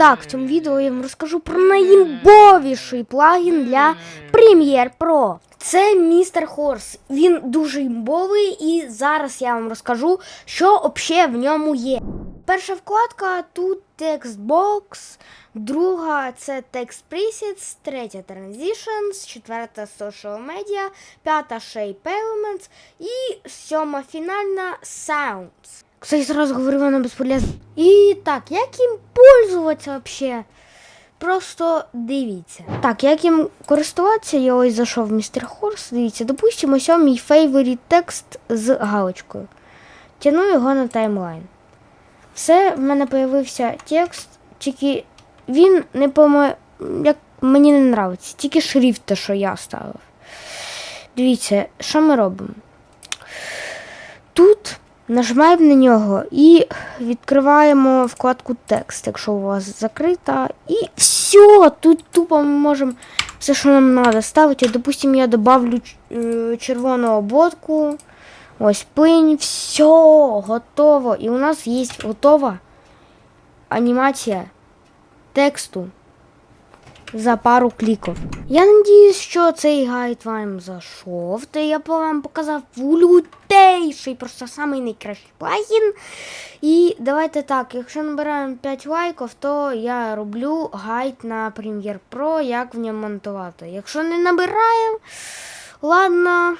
так, в цьому відео я вам розкажу про найімбовіший плагін для Premiere Pro. Це Містер Хорс. Він дуже імбовий, і зараз я вам розкажу, що взагалі в ньому є. Перша вкладка тут текстбокс, друга це Text Presets, третя Transitions, четверта Social Media, п'ята Shape Elements і сьома фінальна Sounds. Кстати, сразу говорю, вона безполезна. І так, як їм пользуватися вообще? Просто дивіться. Так, як їм користуватися, я ось зайшов в Містер Хорс. Дивіться, допустимо, ось мій favorite текст з галочкою. Тяну його на таймлайн. Все, в мене появився текст, тільки він не помо... як мені не нравиться, тільки шрифт, те, що я ставив. Дивіться, що ми робимо? Тут нажимаємо на нього і відкриваємо вкладку текст, якщо у вас закрита. І все, тут тупо ми можемо все, що нам треба, ставити. Допустимо, я добавлю е, червону обводку. Ось пинь, все, готово. І у нас є готова анімація тексту за пару кліків. Я надіюсь, що цей гайд вам зайшов, та я вам показав лютейший, просто самий найкращий плагін. І давайте так, якщо набираємо 5 лайків, то я роблю гайд на Premiere Pro, як в ньому монтувати. Якщо не набираємо, ладно,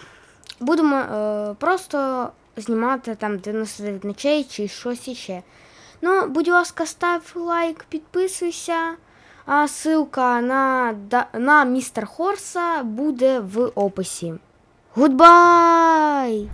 будемо е, просто знімати там 99 ночей чи щось іще. Ну, будь ласка, став лайк, підписуйся. А ссылка на, на містер Хорса буде в описі. Гудбай!